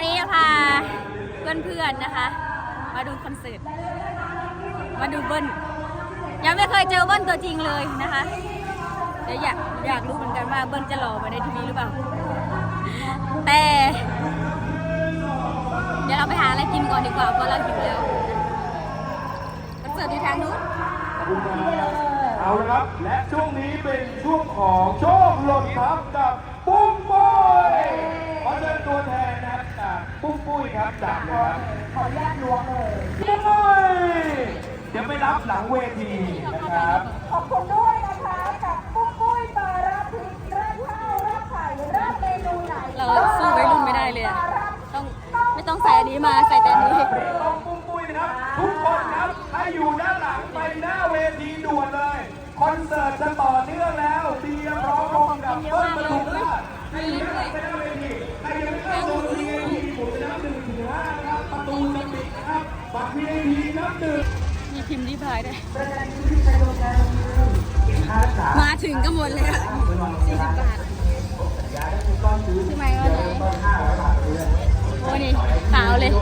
วันนี้จะพาเพื่อนๆนะคะ มาดูคอนเสิร์ต มาดูเบิ้ลยังไม่เคยเจอเบิ้ลตัวจริงเลยนะคะ เดี๋ยวอยากอยากรู้เหมือนกันว่าเบิ้ลจะหล่อมาในทีวีหรือเปล่า แต่ เดี๋ยวเราไปหาอะไรกินก่อนดีกว่าเพราะเราหิวแล้วคอนเสิร์ตอยู่ทางนู้นเอาละครับ และช่วงนี้เป็นช่วงของโชคล่นทับกับปุ้มปุ้ยขอเชิญตัวแทนนะครับจากปุ้มปุ้ยค รับจากเลยครับขออนุญาตล้วงเลยปุ้มปุ้ยเดี๋ยวไปรับหลังเวทีนะครับ ขอบคุณด้วยนะคะกับปุ้มปุ้ยปลาราดพริกราดข้าวราดไข่ราดเมนูไหนเราสู้วัยรุ่นไม่ได้เลยอะต้องไม่ต้องใส่อันนี้มาใส่แต่อันนี้เพลงของปุ้มปุ้ยนะครับ ทุกคนครับให้อยู่ด้านหลังไปหน้าเวทีด่วนเลย คอนเสิร์ตจะต่อเนื่องแล้วเตรียมพร้อมพบกับเบิ้ลปทุมราชให้อยู่ด้านหลังไปหน้าเว มีพิมพ์รีพายด้วยมาถึงก็หมดเลยอะสี่สิบบาทคือไหมว่าไหนโอ้นี่ขาวเลย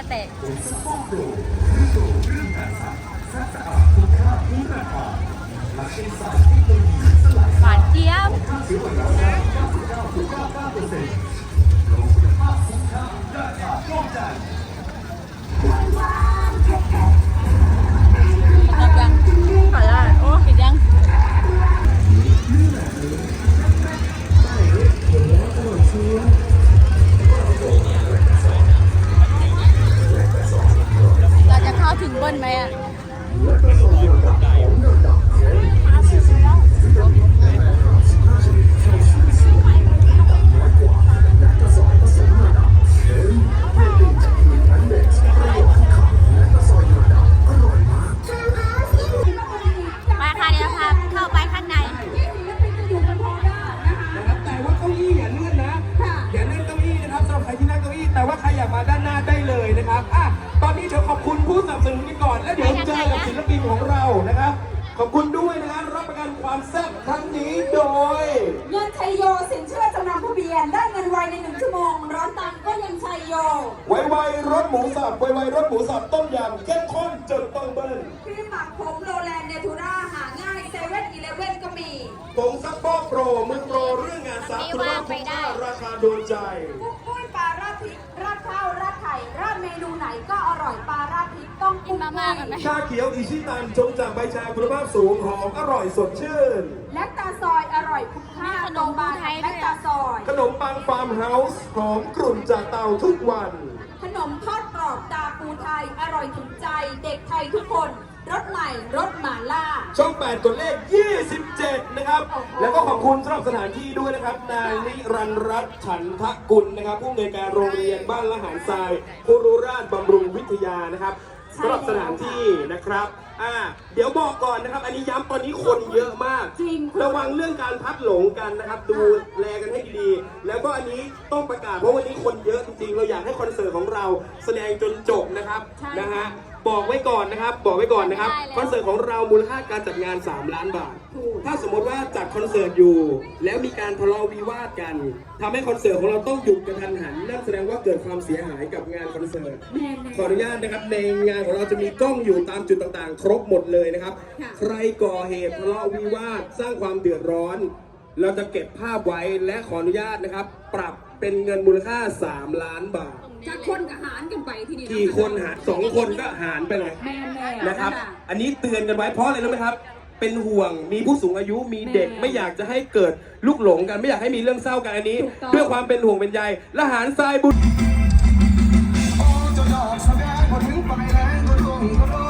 อันนี้จะแตกหวานเจี๊ยบ อยากมาด้านหน้าได้เลยนะครับอะตอนนี้เดี๋ยวขอบคุณผู้สนับสนุนกันก่อน แล้วเดี๋ยวเจอกับศิลปินของเรานะครับ ขอบคุณด้วยนะครับรับประกันความแซ่บครั้งนี้โดย เงินชัยโยสินเชื่อจำนำทะเบียน ได้เงินไวในหนึ่งชั่วโมง ร้อนตังก็ยังชัยโยไวไวรสหมูสับไวไวรสหมูสับต้มยำเข้มข้นจนต้องเบิ้ลครีมหมักผมโรแลนด์เนทูราหาง่ายเซเว่นอีเลฟเว่นก็มีผงซักฟอกโปรมือโปรเรื่องงานซักคุณภาพคุ้มค่าราคาโดนใจ ปุ้มาดข้าวราดไข่ราดเมนูไหนก็อร่อยปลาราดพริกต้องกินมาม่ากันไหม ชาเขียวอิชิตันชงจากใบชาคุณภาพสูงหอมอร่อยสดชื่น แลคตาซอยอร่อยคุ้มค่าขนมปูไทยด้วยแลคตาซอย ขนมปังฟาร์มเฮาส์หอมกลุ่นจากเตาทุกวัน ขนมทอดกรอบตาปูไทยอร่อยถึงใจ เด็กไทยทุกคน รสใหม่รสหมาล่า ช่อง8ตัวเลข 27 นะครับ แล้วก็ขอบคุณสำหรับสถานที่ด้วยนะครับ นายนิรันดร์รัตน์ฉันทกุลนะครับ ผู้อำนวยการโรงเรียนบ้านละหารทรายคุรุราชบำรุงวิทยานะครับใช่ สำหรับสถานที่นะครับ อ่า เดี๋ยวบอกก่อนนะครับ อันนี้ย้ำตอนนี้คนเยอะมาก จริงระวังเรื่องการพัดหลงกันนะครับ ดูแลกันให้ดีๆแล้วก็อันนี้ต้องประกาศเพราะวันนี้คนเยอะจริงๆ เราอยากให้คอนเสิร์ตของเราแสดงจนจบนะครับใช่ นะฮะ บอกไว้ก่อนนะครับ บอกไว้ก่อนนะครับได้แล้วคอนเสิร์ตของเรามูลค่าการจัดงาน 3 ล้านบาทถูกถ้าสมมติว่าจัดคอนเสิร์ตอยู่ แล้วมีการทะเลาะวิวาทกันทำให้คอนเสิร์ตของเราต้องหยุดกระทันหัน นั่นแสดงว่าเกิดความเสียหายกับงานคอนเสิร์ตแม่นขออนุญาตนะครับ ในงานของเราจะมีกล้องอยู่ตามจุดต่างๆ ครบหมดเลยนะครับค่ะใครก่อเหตุทะเลาะวิวาทสร้างความเดือดร้อน เราจะเก็บภาพไว้และขออนุญาตนะครับ ปรับเป็นเงินมูลค่า 3 ล้านบาท จากคนกับหารกันไปที่นี่กี่คนหารสองคนก็หารไปเลยแม่แม่นะครับ อันนี้เตือนกันไว้เพราะอะไรรู้ไหมครับ เป็นห่วงมีผู้สูงอายุมีเด็กแม่ไม่อยากจะให้เกิดลูกหลงกันไม่อยากให้มีเรื่องเศร้ากันอันนี้ถูกต้องเพื่อความเป็นห่วงเป็นใยละหารทรายบุญ โอ้เจ้าดอกสะแบงพอถึงไปแรงก็ร่วงก็โรยฝ